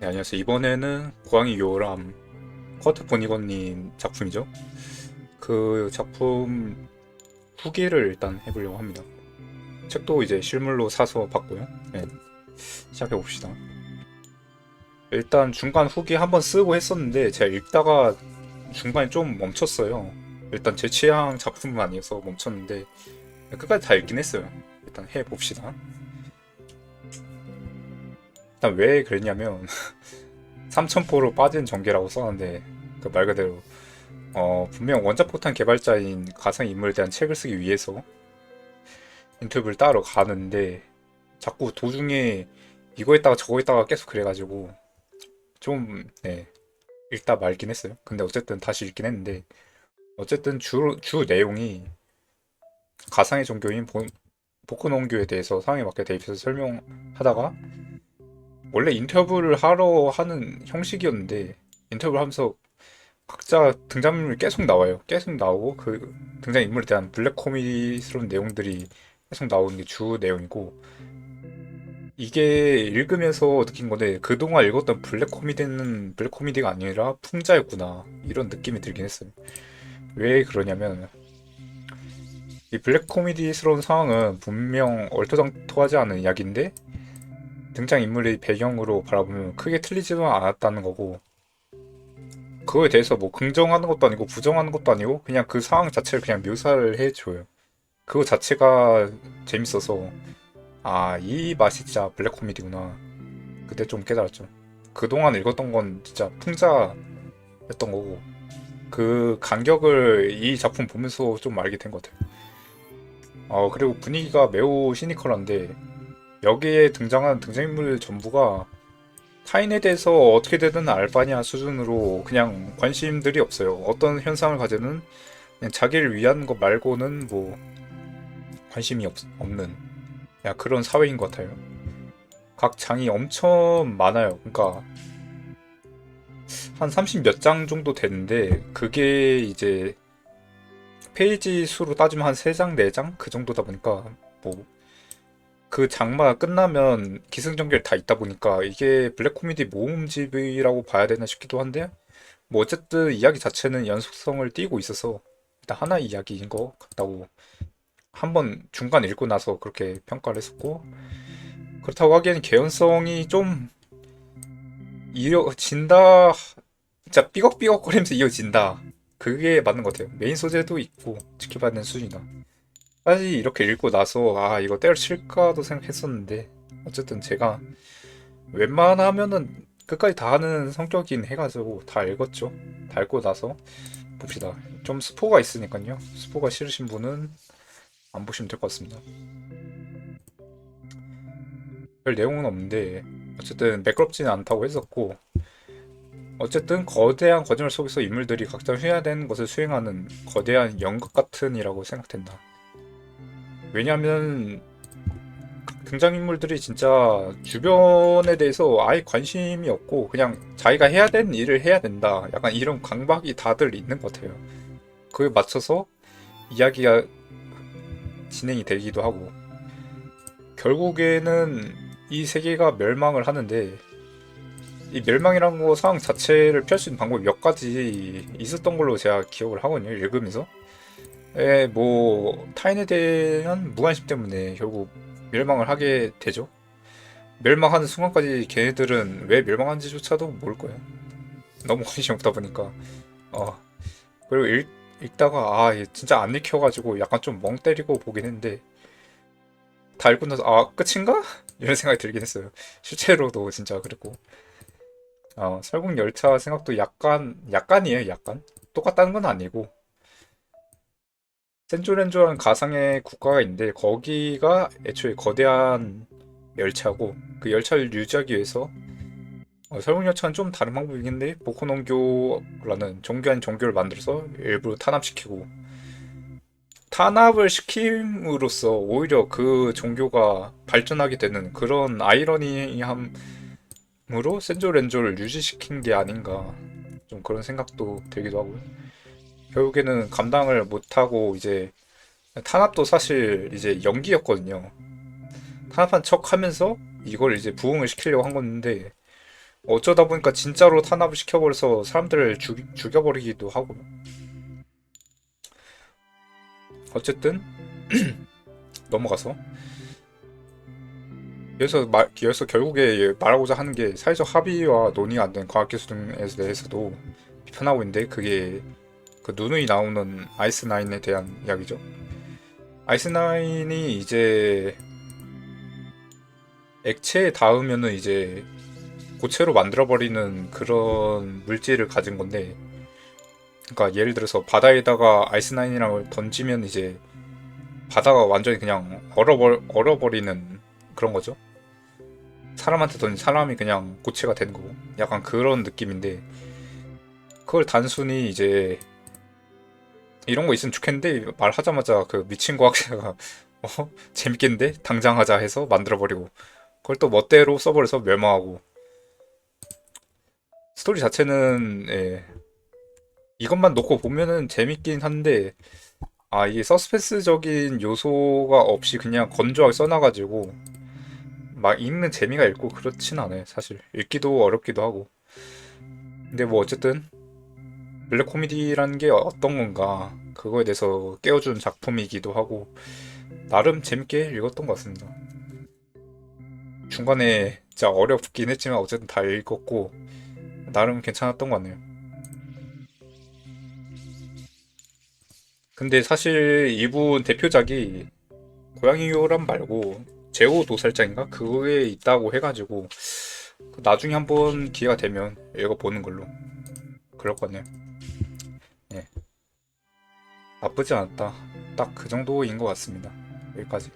네, 안녕하세요. 이번에는 고양이 요람 커트 보니건님 작품이죠. 그 작품 후기를 일단 해보려고 합니다. 책도 이제 실물로 사서 봤고요. 네, 시작해 봅시다. 일단 중간 후기 한번 쓰고 했었는데 제가 읽다가 중간에 좀 멈췄어요. 일단 제 취향 작품은 아니어서 멈췄는데 끝까지 다 읽긴 했어요. 일단 해 봅시다. 일단 왜 그랬냐면 3000포로 빠진 전개라고 써놨는데 그 말 그대로 어 분명 원자폭탄 개발자인 가상 인물에 대한 책을 쓰기 위해서 인터뷰를 따러 가는데 자꾸 도중에 이거 했다가 저거 했다가 계속 그래가지고 좀 네, 읽다 말긴 했어요. 근데 어쨌든 다시 읽긴 했는데 어쨌든 주, 주 내용이 가상의 종교인 보, 보크논교에 대해서 상황에 맞게 대입해서 설명하다가 원래 인터뷰를 하러 하는 형식이었는데 인터뷰를 하면서 각자 등장인물이 계속 나와요. 계속 나오고 그 등장인물에 대한 블랙 코미디스러운 내용들이 계속 나오는 게 주 내용이고 이게 읽으면서 느낀 건데 그동안 읽었던 블랙 코미디는 블랙 코미디가 아니라 풍자였구나 이런 느낌이 들긴 했어요. 왜 그러냐면 이 블랙 코미디스러운 상황은 분명 얼토당토하지 않은 이야기인데 등장인물의 배경으로 바라보면 크게 틀리지도 않았다는 거고 그거에 대해서 뭐 긍정하는 것도 아니고 부정하는 것도 아니고 그냥 그 상황 자체를 그냥 묘사를 해줘요. 그거 자체가 재밌어서 아 이 맛이 진짜 블랙 코미디구나 그때 좀 깨달았죠. 그동안 읽었던 건 진짜 풍자였던 거고 그 간격을 이 작품 보면서 좀 알게 된 것 같아요. 어 그리고 분위기가 매우 시니컬한데 여기에 등장하는 등장인물 전부가 타인에 대해서 어떻게 되든 알바냐 수준으로 그냥 관심들이 없어요. 어떤 현상을 가지는 그냥 자기를 위한 것 말고는 뭐 관심이 없, 없는 그냥 그런 사회인 것 같아요. 각 장이 엄청 많아요. 그러니까 한 30 몇 장 정도 되는데 그게 이제 페이지 수로 따지면 한 3장, 4장 그 정도다 보니까 뭐 그 장마가 끝나면 기승전결 다 있다 보니까 이게 블랙 코미디 모음집이라고 봐야 되나 싶기도 한데 뭐 어쨌든 이야기 자체는 연속성을 띠고 있어서 일단 하나의 이야기인 것 같다고 한번 중간 읽고 나서 그렇게 평가를 했었고 그렇다고 하기에는 개연성이 좀 이어진다 진짜 삐걱삐걱거리면서 이어진다. 그게 맞는 것 같아요. 메인 소재도 있고 지켜봐야 되는 수준이다 사실 이렇게 읽고 나서 아 이거 때려칠까도 생각했었는데 어쨌든 제가 웬만하면은 끝까지 다 하는 성격이긴 해가지고 다 읽었죠. 다 읽고 나서 봅시다. 좀 스포가 있으니까요. 스포가 싫으신 분은 안 보시면 될 것 같습니다. 별 내용은 없는데 어쨌든 매끄럽지는 않다고 했었고 어쨌든 거대한 거짓말 속에서 인물들이 각자 해야 되는 것을 수행하는 거대한 연극 같은이라고 생각된다. 왜냐하면 등장인물들이 진짜 주변에 대해서 아예 관심이 없고 그냥 자기가 해야 되는 일을 해야 된다. 약간 이런 강박이 다들 있는 것 같아요. 그에 맞춰서 이야기가 진행이 되기도 하고 결국에는 이 세계가 멸망을 하는데 이 멸망이라는 거 상황 자체를 피할 수 있는 방법이 몇 가지 있었던 걸로 제가 기억을 하거든요. 읽으면서. 에, 뭐 타인에 대한 무관심 때문에 결국 멸망을 하게 되죠. 멸망하는 순간까지 걔네들은 왜 멸망한지조차도 모를 거예요. 너무 관심이 없다 보니까. 어. 그리고 읽, 읽다가 아, 얘 진짜 안 읽혀가지고 약간 좀 멍 때리고 보긴 했는데 다 읽고 나서 아, 끝인가? 이런 생각이 들긴 했어요. 실제로도 진짜 그랬고. 어, 설국 열차 생각도 약간 약간이에요, 약간. 똑같다는 건 아니고 센조렌조라는 가상의 국가가 있는데 거기가 애초에 거대한 열차고 그 열차를 유지하기 위해서 어, 설국열차는 좀 다른 방법이긴데 보코논교라는 종교 아닌 종교를 만들어서 일부러 탄압시키고 탄압을 시킴으로써 오히려 그 종교가 발전하게 되는 그런 아이러니함으로 센조렌조를 유지시킨 게 아닌가 좀 그런 생각도 들기도 하고요. 결국에는 감당을 못하고 이제 탄압도 사실 이제 연기였거든요. 탄압한 척 하면서 이걸 이제 부응을 시키려고 한 건데 어쩌다 보니까 진짜로 탄압을 시켜버려서 사람들을 죽, 죽여버리기도 하고 어쨌든 넘어가서 여기서 말, 여기서 결국에 말하고자 하는 게 사회적 합의와 논의가 안 된 과학기술 등에 대해서도 비판하고 있는데 그게 그 누누이 나오는 아이스9에 대한 이야기죠. 아이스9이 이제 액체에 닿으면은 이제 고체로 만들어버리는 그런 물질을 가진 건데 그러니까 예를 들어서 바다에다가 아이스9이랑을 던지면 이제 바다가 완전히 그냥 얼어버, 얼어버리는 그런 거죠. 사람한테 던진 사람이 그냥 고체가 되는 거고 약간 그런 느낌인데 그걸 단순히 이제 이런 거 있으면 좋겠는데 말하자마자 그 미친 과학자가 어? 재밌겠는데? 당장 하자 해서 만들어버리고 그걸 또 멋대로 써버려서 멸망하고. 스토리 자체는 예, 이것만 놓고 보면은 재밌긴 한데 아 이게 서스펜스적인 요소가 없이 그냥 건조하게 써놔가지고 막 읽는 재미가 있고 그렇진 않아요 사실. 읽기도 어렵기도 하고. 근데 뭐 어쨌든 블랙 코미디라는 게 어떤 건가 그거에 대해서 깨워준 작품이기도 하고 나름 재밌게 읽었던 것 같습니다. 중간에 진짜 어렵긴 했지만 어쨌든 다 읽었고 나름 괜찮았던 것 같네요. 근데 사실 이분 대표작이 고양이 요람 말고 제호 도살장인가? 그거에 있다고 해가지고 그 나중에 한번 기회가 되면 읽어보는 걸로 그럴 것 같네요. 예. 나쁘지 않았다. 딱 그 정도인 것 같습니다. 여기까지.